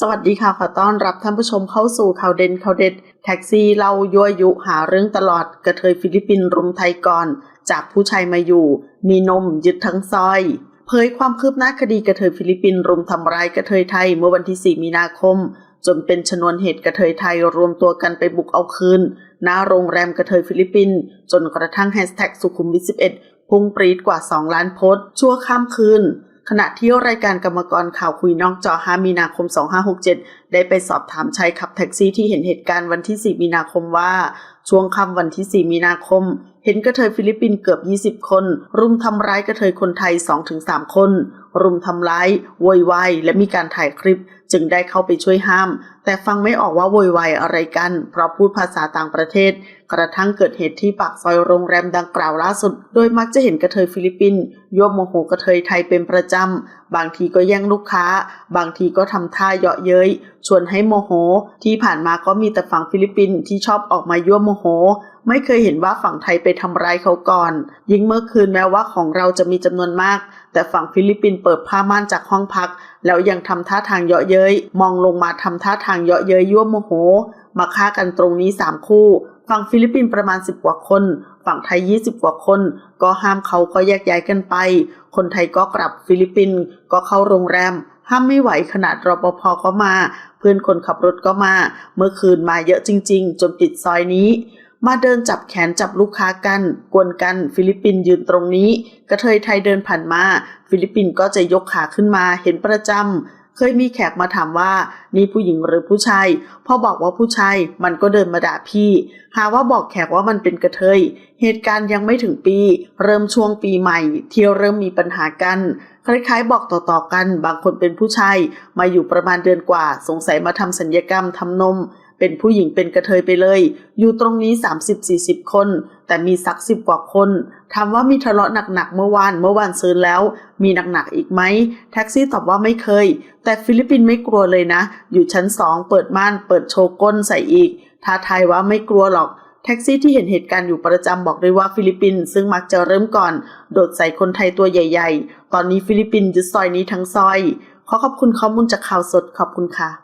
สวัสดีค่ะ ขอต้อนรับท่านผู้ชมเข้าสู่ข่าวเด่นข่าวเด็ด แท็กซี่เล่ายั่วยุหาเรื่องตลอดกระเทยฟิลิปปินส์รุมไทยก่อน จากผู้ชายมาอยู่ มีนมยึดทั้งซอย เผยความคืบหน้าคดีกระเทยฟิลิปปินส์รุมทำร้ายกระเทยไทยเมื่อวันที่ 4 มีนาคม จนเป็นชนวนเหตุกระเทยไทยรวมตัวกันไปบุกเอาคืนหน้าโรงแรมกระเทยฟิลิปปินส์จนกระทั่งแฮชแท็กสุขุมวิท11พุ่งปรีดกว่า 2 ล้านโพสต์ชั่วข้ามคืน ขณะที่รายการกรรมกรข่าวคุยนอกจอ 5 มีนาคม 2567 ได้ไปสอบถามชายขับแท็กซี่ที่เห็นเหตุการณ์วันที่ 4 มีนาคมว่า ช่วงค่ำวันที่ 4 มีนาคม เห็นกระเทยฟิลิปปินส์เกือบ 20 คน รุมทำร้ายกระเทยคนไทย 2-3 คน รุมทำร้ายโวยวายและมีการถ่ายคลิป จึงได้เข้าไปช่วยห้าม แต่ฟังไม่ออกว่าโวยวายอะไรกัน เพราะพูดภาษาต่างประเทศ กระทั่งเกิดเหตุที่ปากซอยโรงแรมดังกล่าวล่าสุด โดยมักจะเห็นกระเทยฟิลิปปินส์ยั่วโมโหกระเทยไทยเป็นประจำ บางทีก็แย่งลูกค้า บางทีก็ทำท่าเยาะเย้ยชวนให้โมโห ที่ผ่านมาก็มีแต่ฝั่งฟิลิปปินส์ที่ชอบออกมายั่วโมโห ไม่เคยเห็นว่าฝั่งไทยไปทำร้ายเขาก่อน ยิ่งเมื่อคืนแม้ว่าของเราจะมีจำนวนมาก แต่ฝั่งฟิลิปปินส์เปิดผ้าม่านจากห้องพัก แล้วยังทำท่าทางเยาะเย้ยมองลงมาทำท่าทางเยาะเย้ยยั่วโมโห มาฆ่ากันตรงนี้สามคู่ ฝั่งฟิลิปปินส์ประมาณ 10 กว่าคน ฝั่งไทย 20 กว่าคน ก็ห้ามเขาก็แยกย้ายกันไป คนไทยก็กลับฟิลิปปินส์ก็เข้าโรงแรม ห้ามไม่ไหวขนาดรปภก็มา เพื่อนคนขับรถก็มา เมื่อคืนมาเยอะจริง ๆ จนปิดซอยนี้มาเดินจับแขนจับลูกค้ากัน กวนกันฟิลิปปินยืนตรงนี้ กระเทยไทยเดินผ่านมา ฟิลิปปินก็จะยกขาขึ้นมาเห็นประจำ เคยมีแขกมาถามว่านี่ผู้หญิงหรือผู้ชาย พอบอกว่าผู้ชาย มันก็เดินมาด่าพี่ หาว่าบอกแขกว่ามันเป็นกระเทย เหตุการณ์ยังไม่ถึงปี เริ่มช่วงปีใหม่ที่เริ่มมีปัญหากัน คล้ายๆ บอกต่อๆกัน บางคนเป็นผู้ชาย มาอยู่ประมาณเดือนกว่า สงสัยมาทำสัญญกรรมทำนม เป็นผู้หญิงเป็นกระเทยไปเลย อยู่ตรงนี้ 30-40 คน แต่มีสักสิบกว่าคนถามว่ามีทะเลาะหนักๆเมื่อวานเมื่อวานซื้อแล้ว มีหนักๆอีกไหมแท็กซี่ตอบว่าไม่เคย แต่ฟิลิปปินส์ไม่กลัวเลยนะ อยู่ชั้นสองเปิดม่านเปิดโชก้นใส่อีกท้าทายว่าไม่กลัวหรอกแท็กซี่ที่เห็นเหตุการณ์อยู่ประจำบอกด้วยว่าฟิลิปปินส์ซึ่งมักจะเริ่มก่อน โดดใส่คนไทยตัวใหญ่ ๆ ตอนนี้ฟิลิปปินส์ยึดซอยนี้ทั้งซอย ขอขอบคุณข้อมูลจากข่าวสดขอบคุณค่ะ